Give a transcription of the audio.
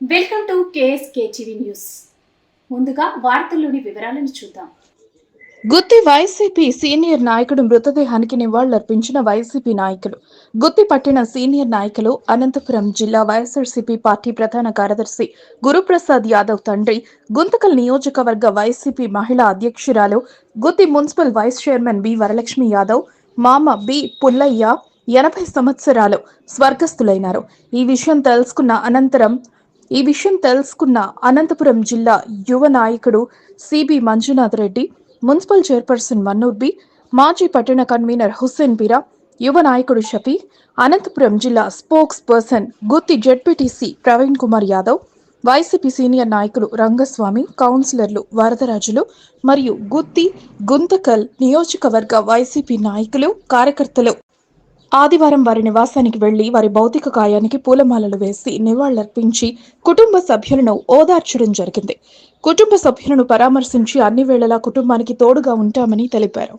Welcome to KSK TV news. ముందుగా వార్తల్లోని వివరాలను చూద్దాం. గుత్తి వైసీపీ సీనియర్ నాయకుడు మృతదేహానికి నివాళులర్పించిన వైసీపీ నాయకులు. గుత్తి పట్టిన సీనియర్ నాయకులు అనంతపురం జిల్లా వైఎస్ఆర్సీపీ పార్టీ ప్రధాన కార్యదర్శి గురుప్రసాద్ యాదవ్ తండ్రి గుంతకల్ నియోజకవర్గ వైసీపీ మహిళా అధ్యక్షురాలు Gutti municipal vice chairman B Varalakshmi Yadav మామ బి పుల్లయ్య ఎనభై సంవత్సరాలు స్వర్గస్థులైనారు. ఈ విషయం తెలుసుకున్న అనంతరం ఈ విషయం తెలుసుకున్న అనంతపురం జిల్లా యువ నాయకుడు C B Manjunath Reddy municipal chairperson Mannurbi మాజీ పట్టణ కన్వీనర్ హుస్సేన్ బీరా యువ నాయకుడు షఫీ అనంతపురం జిల్లా spokesperson Gutti ZPTC Praveen Kumar Yadav YCP senior నాయకులు రంగస్వామి కౌన్సిలర్లు వరదరాజులు మరియు గుత్తి గుంతకల్ నియోజకవర్గ వైసీపీ నాయకులు కార్యకర్తలు. ఆదివారం వారి నివాసానికి వెళ్ళి వారి భౌతిక కాయానికి పూలమాలలు వేసి నివాళులర్పించి కుటుంబ సభ్యులను ఓదార్చడం జరిగింది. కుటుంబ సభ్యులను పరామర్శించి అన్ని వేళలా కుటుంబానికి తోడుగా ఉంటామని తెలిపారు.